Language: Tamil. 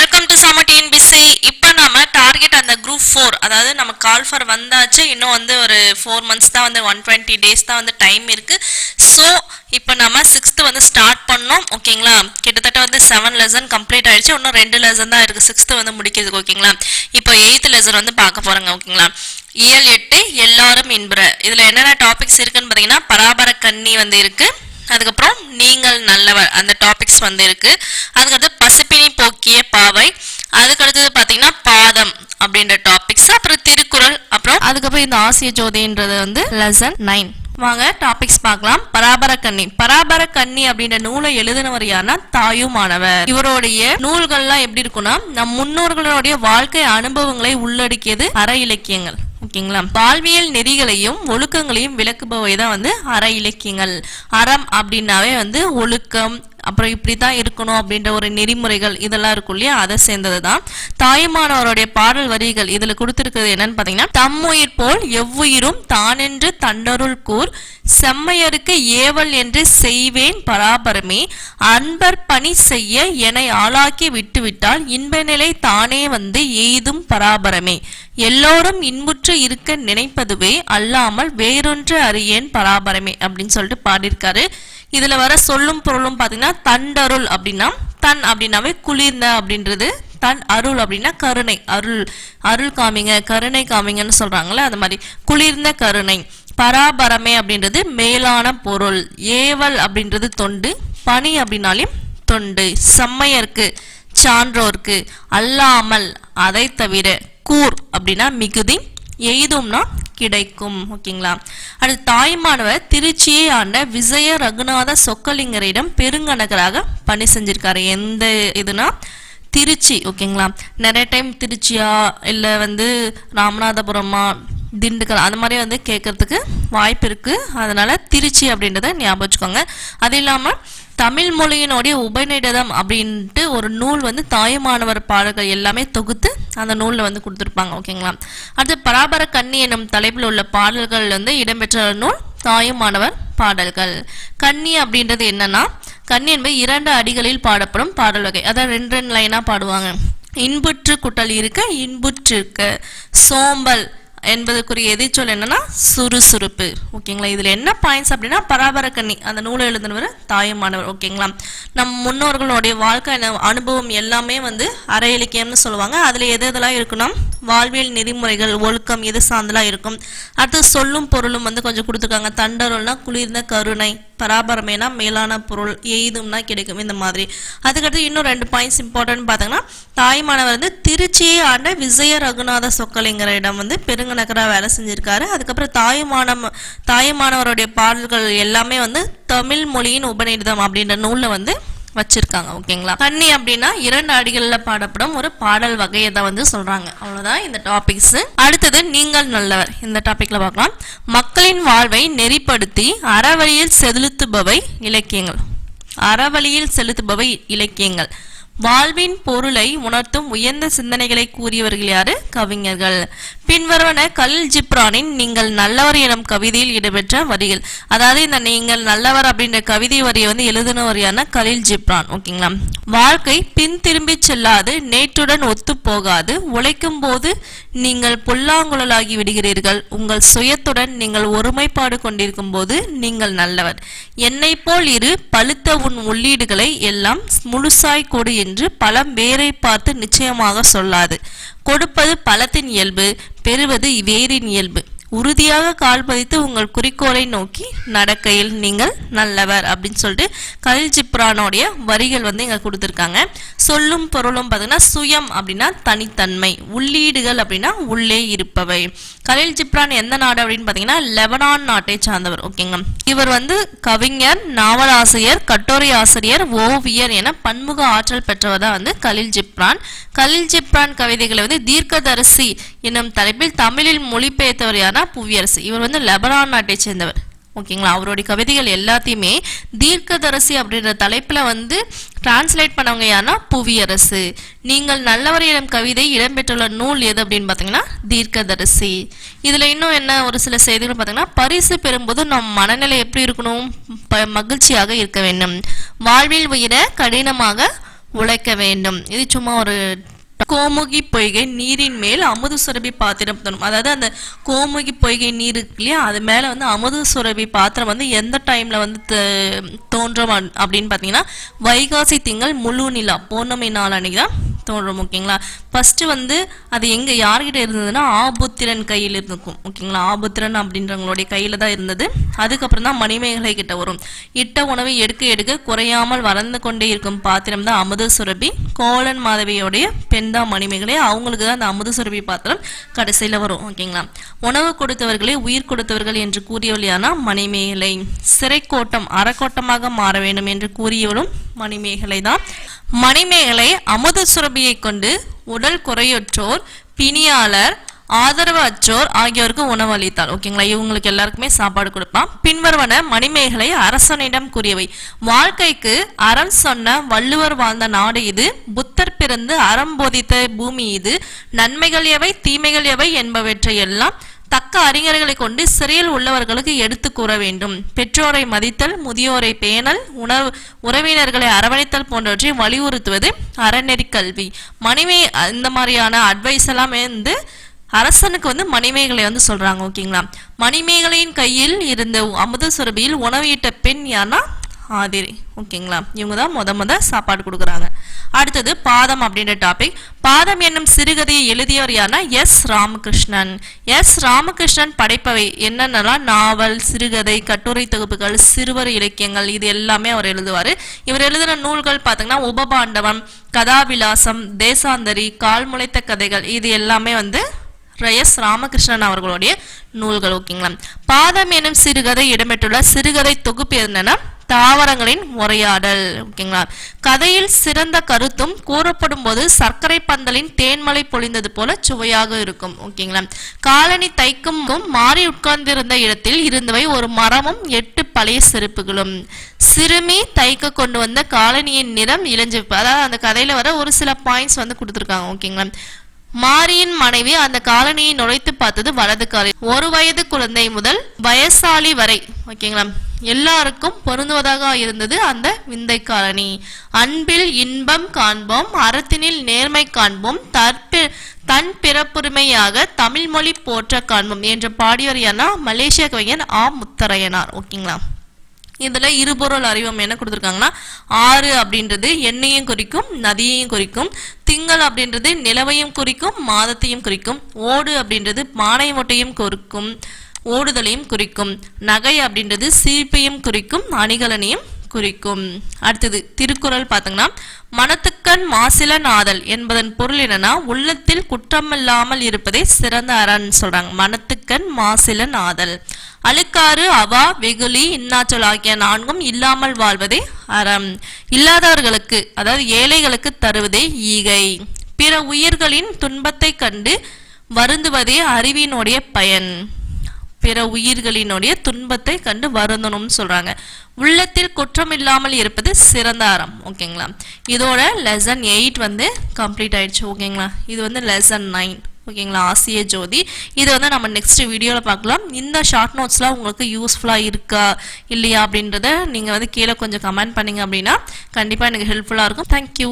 வெல்கம் டு சம டிஎன்பிசி இப்போ நம்ம டார்கெட் அந்த குரூப் ஃபோர் அதாவது நம்ம கால் ஃபார் வந்தாச்சு. இன்னும் வந்து ஒரு ஃபோர் மந்த்ஸ் தான் வந்து ஒன் டுவெண்ட்டி டேஸ் தான் வந்து டைம் இருக்கு. ஸோ இப்போ நம்ம சிக்ஸ்த்து வந்து ஸ்டார்ட் பண்ணோம். ஓகேங்களா கிட்டத்தட்ட வந்து செவன் லெசன் கம்ப்ளீட் ஆயிடுச்சு. இன்னும் ரெண்டு லெசன் தான் இருக்கு. சிக்ஸ்த்து வந்து முடிக்கிறதுக்கு ஓகேங்களா இப்போ எயித்து லெசன் வந்து பார்க்க போறோங்க ஓகேங்களா இயல் எட்டு எல்லாரும் இன்புற. இதுல என்னென்ன டாபிக்ஸ் இருக்குன்னு பார்த்தீங்கன்னா பராபர கன்னி வந்து இருக்கு. அதுக்கப்புறம் நீங்கள் நல்லவர் அந்த டாபிக்ஸ் வந்து இருக்கு அதுக்கடுத்து பசுப்பினி போக்கிய பாவை. அதுக்கு அடுத்தது பார்த்தீங்கன்னா பாதம் அப்படின்ற டாபிக்ஸ் அப்புறம் திருக்குறள். அப்புறம் அதுக்கப்புறம் இந்த ஆசிய ஜோதின்றது வந்து லெசன் நைன் வாங்க டாபிக்ஸ் பார்க்கலாம். பராபர கன்னி. பராபர கன்னி அப்படின்ற நூலை எழுதினவர் யாருன்னா தாயுமானவர். இவருடைய நூல்கள்லாம் எப்படி இருக்கும்னா நம் முன்னோர்களுடைய வாழ்க்கை அனுபவங்களை உள்ளடக்கியது அற இலக்கியங்கள். ஓகேங்களா? பால்வியல் நெறிகளையும் ஒழுக்கங்களையும் விளக்குபவை தான் வந்து அற இலக்கியங்கள். அறம் அப்படின்னாவே வந்து ஒழுக்கம் அப்புறம் இப்படி தான் இருக்கணும் அப்படின்ற ஒரு நெறிமுறைகள் இதெல்லாம் இருக்கும் இல்லையா? அதை சேர்ந்தது தான் தாயுமானவருடைய பாடல் வரிகள் இதுல கொடுத்துருக்கிறது என்னன்னு பாத்தீங்கன்னா தம்முயிர் போல் எவ்வுயிரும் தானென்று தண்டருள் கூர் செம்மையருக்கு ஏவல் என்று செய்வேன் பராபரமே அன்பர் பணி செய்ய என்னை ஆளாக்கி விட்டுவிட்டால் இன்ப நிலை தானே வந்து எய்தும் பராபரமே. எல்லோரும் இன்புற்று இருக்க நினைப்பதுவே அல்லாமல் வேறொன்று அறியேன் பராபரமே அப்படின்னு சொல்லிட்டு பாடியிருக்காரு. இதுல வர சொல்லும் பொருளும் பாத்தீங்கன்னா தண்டருள் அப்படின்னா தன் அப்படின்னாவே குளிர்ந்த அப்படின்றது. தன் அருள் அப்படின்னா கருணை. அருள் அருள் காமிங்க கருணை காமிங்கன்னு சொல்றாங்கல்ல அது மாதிரி. குளிர்ந்த கருணை. பராபரமே அப்படின்றது மேலான பொருள். ஏவல் அப்படின்றது தொண்டு. பனி அப்படின்னாலையும் தொண்டு. செம்மையருக்கு சான்றோர்க்கு. அல்லாமல் அதை தவிர கூர் அப்படின்னா மிகுதி. எய்தும்னா கிடைக்கும் ஓகேங்களா? அடுத்து தாய்மானவர் திருச்சியை ஆண்ட விஜய ரகுநாத சொக்கலிங்கரிடம் பெருங்கணக்கராக பணி செஞ்சிருக்காரு. எந்த இதுனா? திருச்சி ஓகேங்களா? நிறைய டைம் திருச்சியா இல்லை வந்து ராமநாதபுரமா திண்டுக்கல். அந்த மாதிரி வந்து கேட்கறதுக்கு வாய்ப்பு இருக்கு. அதனால திருச்சி அப்படின்றத ஞாபகம் வச்சுக்கோங்க. அது இல்லாமல் தமிழ் மொழியினுடைய உபநிடதம் அப்படின்ட்டு ஒரு நூல் வந்து தாயுமானவர் பாடல்கள் எல்லாமே தொகுத்து அந்த நூலில் வந்து கொடுத்துருப்பாங்க. ஓகேங்களா? அடுத்து பராபர கன்னி என்னும் தலைப்பில் உள்ள பாடல்கள் வந்து இடம்பெற்ற நூல் தாயுமானவர் பாடல்கள். கன்னி அப்படின்றது என்னன்னா கன்னி என்பது இரண்டு அடிகளில் பாடப்படும் பாடல் வகை. அதான் ரெண்டு ரெண்டு லைனாக பாடுவாங்க. இன்புற்று குட்டல் இருக்க இன்புற்றிருக்க சோம்பல் என்பதற்குரிய எதிர்ச்சொல் என்னன்னா சுறுசுறுப்பு. ஓகேங்களா? இதில் என்ன பாயிண்ட்ஸ் அப்படின்னா பராபர கன்னி அந்த நூலை எழுதினவர் தாயுமானவர். ஓகேங்களா? நம் முன்னோர்களுடைய வாழ்க்கை அனுபவம் எல்லாமே வந்து அற இலக்கியம்னு சொல்லுவாங்க. அதில் எது எதெல்லாம் இருக்குன்னா வாழ்வியல் நெறிமுறைகள் ஒழுக்கம் எது சார்ந்தெல்லாம் இருக்கும்? அடுத்து சொல்லும் பொருளும் வந்து கொஞ்சம் கொடுத்துருக்காங்க. தண்டருள்னா குளிர்ந்த கருணை பராபரமேனா மேலான பொருள் எய்தும்னா கிடைக்கும் இந்த மாதிரி. அதுக்கடுத்து இன்னும் ரெண்டு பாயிண்ட்ஸ் இம்பார்ட்டன்ட் பார்த்தீங்கன்னா தாய்மானவர் வந்து திருச்சியை ஆண்ட விஜய ரகுநாத சொக்கலிங்கரிடம் வந்து பெருங்கணக்கரா வேலை செஞ்சிருக்காரு. அதுக்கப்புறம் தாயுமானம் தாயுமானவருடைய பாடல்கள் எல்லாமே வந்து தமிழ் மொழியின் உபநிடதம் அப்படின்ற நூலில் வந்து வச்சிருக்காங்க ஓகேங்களா? கன்னி அப்படின்னா இரண்டு அடிகள்ல பாடப்படும் ஒரு பாடல் வகையை தான் வந்து சொல்றாங்க. அவ்வளவுதான் இந்த டாபிக்ஸ் அடுத்தது நீங்கள் நல்லவர். இந்த டாபிக்ல பார்க்கலாம். மக்களின் வாழ்வை நெறிப்படுத்தி அறவழியில் செலுத்துபவை இலக்கியங்கள். அறவழியில் செலுத்துபவை இலக்கியங்கள். வாழ்வின் பொருளை உணர்த்தும் உயர்ந்த சிந்தனைகளை கூறியவர்கள் யாரு? கவிஞர்கள். பின்வருவன கலில் ஜிப்ரானின் நீங்கள் நல்லவர் எனும் கவிதையில் இடம்பெற்ற வரிகள். அதாவது இந்த நீங்கள் நல்லவர் அப்படின்ற கவிதை வரியை வந்து எழுதினவர் யாருன்னா கலில் ஜிப்ரான். ஓகேங்களா? வாழ்க்கை பின் திரும்பி செல்லாது நேற்றுடன் ஒத்து போகாது உழைக்கும் போது நீங்கள் புல்லாங்குழலாகி விடுகிறீர்கள். உங்கள் சுயத்துடன் நீங்கள் ஒருமைப்பாடு கொண்டிருக்கும் போது நீங்கள் நல்லவர். என்னை போல் இரு பழுத்த உன் உள்ளீடுகளை எல்லாம் முழுசாய் கொடு என்று பலம் வேரை பார்த்து நிச்சயமாக சொல்லாது. கொடுப்பது பலத்தின் இயல்பு பெறுவது வேரின் இயல்பு. உறுதியாக கால் பதித்து உங்கள் குறிக்கோளை நோக்கி நடக்கையில் நீங்கள் நல்லவர் அப்படின்னு சொல்லிட்டு கலில் ஜிப்ரானோடைய வரிகள் வந்து இங்கே கொடுத்துருக்காங்க. சொல்லும் பொருளும் பார்த்தீங்கன்னா சுயம் அப்படின்னா தனித்தன்மை உள்ளீடுகள் அப்படின்னா உள்ளே இருப்பவை. கலில் ஜிப்ரான் எந்த நாடு அப்படின்னு பார்த்தீங்கன்னா லெபனான் நாட்டை சார்ந்தவர். ஓகேங்க இவர் வந்து கவிஞர் நாவல் ஆசிரியர் கட்டுரை ஆசிரியர் ஓவியர் என பன்முக ஆற்றல் பெற்றவர் தான் வந்து கலில் ஜிப்ரான். கலில் ஜிப்ரான் கவிதைகளை வந்து தீர்க்கதரிசி என்னும் தலைப்பில் தமிழில் மொழிபெயர்த்தவர் யாரா புவியரசு. இவர் வந்து லெபனான் நாட்டை சேர்ந்தவர். ஓகேங்களா? அவருடைய கவிதைகள் எல்லாத்தையுமே தீர்க்கதரசி அப்படின்ற தலைப்பில் வந்து டிரான்ஸ்லேட் பண்ணவங்க யாருன்னா புவியரசு. நீங்கள் நல்லவர் இடம் கவிதை இடம்பெற்றுள்ள நூல் எது அப்படின்னு பார்த்தீங்கன்னா தீர்க்கதரிசி. இதில் இன்னும் என்ன ஒரு சில செய்திகள் பார்த்தீங்கன்னா பரிசு பெறும்போது நம் மனநிலை எப்படி இருக்கணும்? ப- மகிழ்ச்சியாக இருக்க வேண்டும். வாழ்வில் உயிர கடினமாக உழைக்க வேண்டும். இது சும்மா ஒரு கோமுகி பொய்கை நீரின் மேல் அமுது சுரபி பாத்திரம் தோணும். அதாவது அந்த கோமுகி பொய்கை நீர் இருக்கு இல்லையா? அது மேலே வந்து அமுது சுரபி பாத்திரம் வந்து எந்த டைமில் வந்து தோன்றும் அப்படின்னு பார்த்தீங்கன்னா வைகாசி திங்கள் முழு நிலா பௌர்ணமி நாள் அன்னைக்கு தான் தோன்றும் ஓகேங்களா? ஃபர்ஸ்ட் வந்து அது எங்கே யார்கிட்ட இருந்ததுன்னா ஆபுத்திரன் கையில் இருக்கும் ஓகேங்களா? ஆபுத்திரன் அப்படின்றவங்களுடைய கையில் தான் இருந்தது. அதுக்கப்புறம் தான் மணிமேகலை கிட்ட வரும். இட்ட உணவை எடுக்க எடுக்க குறையாமல் வளர்ந்து கொண்டே இருக்கும் பாத்திரம் தான் அமுத சுரபி. கோலன் மாதவியோடைய பெண்தா மணிமேகலை அவங்களுக்கு தான் அந்த அமுதசுரபி பாத்திரம் கடைசியில வரும் ஓகேங்களா? உணவு கொடுத்தவர்களே உயிர் கொடுத்தவர்கள் என்று கூறியவள் யானா மணிமேகலை. சிறைக்கோட்டம் அறக்கோட்டமாக மாற வேண்டும் என்று கூறியவளும் மணிமேகலை தான். மணிமேகலை அமுத சுரபியை கொண்டு உடல் குறையற்றோர் பிணியாளர் ஆதரவு அற்றோர் ஆகியோருக்கு உணவு அளித்தாள் ஓகேங்களா இவங்களுக்கு எல்லாருக்குமே சாப்பாடு கொடுப்பான். பின்வருவன மணிமேகலை அரசனிடம் கூறியவை. வாழ்க்கைக்கு அறம் சொன்ன வள்ளுவர் வாழ்ந்த நாடு இது. புத்தர் பிறந்து அறம் போதித்த பூமி இது. நன்மைகள் எவை? தீமைகள் எவை? என்பவற்றை எல்லாம் தக்க அறிஞர்களை கொண்டு சிறையில் உள்ளவர்களுக்கு எடுத்து கூற வேண்டும். பெற்றோரை மதித்தல் முதியோரை பேணல் உணவு உறவினர்களை அரவணைத்தல் போன்றவற்றை வலியுறுத்துவது அறநெறி கல்வி. மணிமே இந்த மாதிரியான அட்வைஸ் எல்லாமே வந்து அரசனுக்கு வந்து மணிமேகலை வந்து சொல்றாங்க ஓகேங்களா? மணிமேகலையின் கையில் இருந்த அமுத சுரபியில் உணவிட்ட பெண் யாருன்னா ஆதிரி ஓகேங்களா? இவங்க தான் முத முத சாப்பாடு கொடுக்குறாங்க. அடுத்தது பாதம் அப்படின்ற டாபிக் பாதம் என்னும் சிறுகதையை எழுதியவர் யாருன்னா எஸ் ராமகிருஷ்ணன். எஸ் ராமகிருஷ்ணன் படைப்பவை என்னென்னலாம் நாவல் சிறுகதை கட்டுரை தொகுப்புகள் சிறுவர் இலக்கியங்கள் இது எல்லாமே அவர் எழுதுவார். இவர் எழுதின நூல்கள் பார்த்தீங்கன்னா உபபாண்டவம் கதாவிலாசம் தேசாந்தரி கால் முளைத்த கதைகள் இது எல்லாமே வந்து எஸ் ராமகிருஷ்ணன் அவர்களுடைய நூல்கள் ஓகேங்களா? பாதம் எனும் சிறுகதை இடம்பெற்றுள்ள சிறுகதை தொகுப்பு என்னன்னா தாவரங்களின் உரையாடல் ஓகேங்களா? கதையில் சிறந்த கருத்தும் கூறப்படும் போது சர்க்கரை பந்தலின் தேன்மலை பொழிந்தது போல சுவையாக இருக்கும் ஓகேங்களா? காலனி தைக்கும் மாறி உட்கார்ந்திருந்த இடத்தில் இருந்தவை ஒரு மரமும் எட்டு பழைய செருப்புகளும். சிறுமி தைக்க கொண்டு வந்த காலனியின் நிறம் இளஞ்சிவப்பு. அதாவது அந்த கதையில வர ஒரு சில பாயிண்ட்ஸ் வந்து கொடுத்துருக்காங்க ஓகேங்களா? மாரியின் மனைவி அந்த காலனியை நுழைத்து பார்த்தது வலது காலில். ஒரு வயது குழந்தை முதல் வயசாளி வரை ஓகேங்களா? எல்லாருக்கும் பொருந்துவதாக இருந்தது அந்த விந்தை காலனி. அன்பில் இன்பம் காண்போம் அறத்தினில் நேர்மை காண்போம் தற்பி தன் பிறப்புரிமையாக தமிழ் மொழி போற்ற காண்போம் என்று பாடியவர் யாருன்னா மலேசிய கவிஞர் ஆ. முத்தரையனார் ஓகேங்களா? இதில் இருபொருள் அறிவம் என்ன கொடுத்துருக்காங்கன்னா ஆறு அப்படின்றது எண்ணெயையும் குறிக்கும் நதியையும் குறிக்கும் திங்கள் அப்படின்றது நிலவையும் குறிக்கும் மாதத்தையும் குறிக்கும் ஓடு அப்படின்றது மானை மொட்டையும் குறிக்கும் ஓடுதலையும் குறிக்கும் நகை அப்படின்றது சீப்பையும் குறிக்கும் அணிகலனையும் குறிக்கும். அடுத்தது திருக்குறள் பார்த்தீங்கன்னா மனத்துக்கண் மாசில நாதல் என்பதன் பொருள் என்னன்னா உள்ளத்தில் குற்றமில்லாமல் இருப்பதே சிறந்த அறன் சொல்றாங்க. மனத்துக்கண் மாசில நாதல் அழுக்காறு அவா வெகுளி இன்னாச்சொல் ஆகிய நான்கும் இல்லாமல் வாழ்வதே அறம். இல்லாதவர்களுக்கு அதாவது ஏழைகளுக்கு தருவதே ஈகை. பிற உயிர்களின் துன்பத்தை கண்டு வருந்துவதே அறிவினுடைய பயன். பிற உயிர்களினுடைய துன்பத்தை கண்டு வருந்தணும்னு சொல்றாங்க. உள்ளத்தில் குற்றம் இல்லாமல் இருப்பது சிறந்த அறம். ஓகேங்களா? இதோட லெசன் எயிட் வந்து கம்ப்ளீட் ஆயிடுச்சு. ஓகேங்களா? இது வந்து லெசன் நைன் ஓகேங்களா? ஆசிய ஜோதி. இது வந்து நம்ம நெக்ஸ்ட் வீடியோவில் பார்க்கலாம். இந்த ஷார்ட் நோட்ஸ்லாம் உங்களுக்கு யூஸ்ஃபுல்லாக இருக்கா இல்லையா அப்படின்றத நீங்கள் வந்து கீழே கொஞ்சம் கமெண்ட் பண்ணீங்க அப்படின்னா கண்டிப்பாக எனக்கு ஹெல்ப்ஃபுல்லாக இருக்கும். தேங்க்யூ